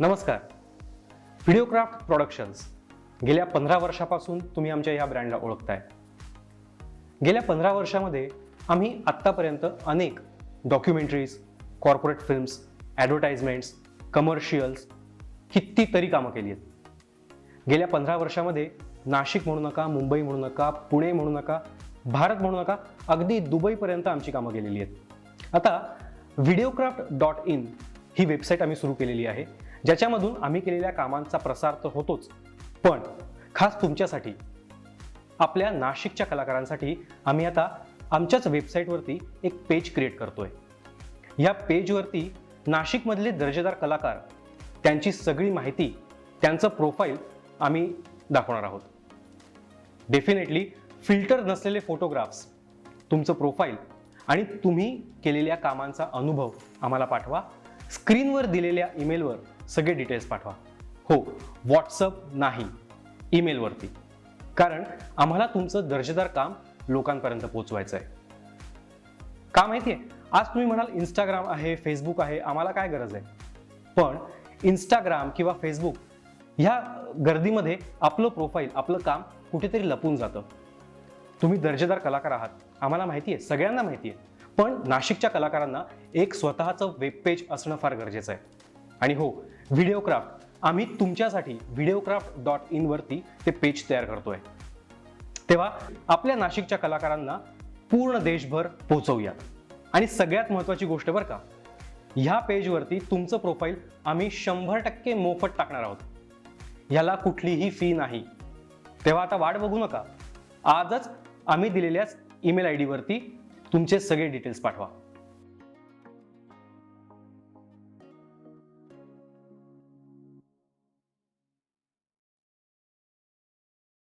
नमस्कार. व्हिडिओक्राफ्ट प्रोडक्शन्स गेल्या पंधरा वर्षापासून तुम्ही आमच्या या ब्रँडला ओळखताय. गेल्या पंधरा वर्षामध्ये आम्ही आत्तापर्यंत अनेक documentaries corporate films advertisements commercials कितीतरी कामं केली आहेत. गेल्या पंधरा वर्षामध्ये नाशिक म्हणू नका मुंबई म्हणू नका पुणे म्हणू नका भारत म्हणू नका अगदी दुबईपर्यंत आमची कामं केलेली आहेत. आता व्हिडिओक्राफ्ट डॉट इन ही वेबसाईट आम्ही सुरू केलेली आहे. ज्याच्यामधून आम्ही केलेल्या कामांचा प्रसार तर होतोच. पण खास तुमच्यासाठी आपल्या नाशिकच्या कलाकारांसाठी आम्ही आता आमच्याच वेबसाईटवरती एक पेज क्रिएट करतोय. या पेजवरती नाशिकमधले दर्जेदार कलाकार त्यांची सगळी माहिती त्यांचं प्रोफाईल आम्ही दाखवणार आहोत. डेफिनेटली फिल्टर नसलेले फोटोग्राफ्स तुमचं प्रोफाईल आणि तुम्ही केलेल्या कामांचा अनुभव आम्हाला पाठवा. स्क्रीनवर दिलेल्या ईमेलवर सगळे डिटेल्स पाठवा. हो व्हॉट्सअप नाही ईमेलवरती कारण आम्हाला तुमचं दर्जेदार काम लोकांपर्यंत पोहोचवायचं आहे का माहिती आहे आज तुम्ही म्हणाल इंस्टाग्राम आहे फेसबुक आहे आम्हाला काय गरज आहे? पण इंस्टाग्राम किंवा फेसबुक ह्या गर्दीमध्ये आपलं प्रोफाईल आपलं काम कुठेतरी लपून जातं. तुम्ही दर्जेदार कलाकार आहात. आम्हाला माहिती आहे सगळ्यांना माहिती आहे पण नाशिकच्या कलाकारांना एक स्वतःचं वेब पेज असणं फार गरजेचं आहे. आणि हो व्हिडिओक्राफ्ट आम्ही तुमच्यासाठी व्हिडिओक्राफ्ट डॉट इनवरती ते पेज तयार करतोय. तेव्हा आपल्या नाशिकच्या कलाकारांना पूर्ण देशभर पोहोचवूयात. आणि सगळ्यात महत्त्वाची गोष्ट बरं का ह्या पेजवरती तुमचं प्रोफाईल आम्ही शंभर टक्के मोफत टाकणार आहोत. ह्याला कुठलीही फी नाही. तेव्हा आता वाट बघू नका. आजच आम्ही दिलेल्याच ईमेल आय डीवरती तुमचे सगळे डिटेल्स पाठवा.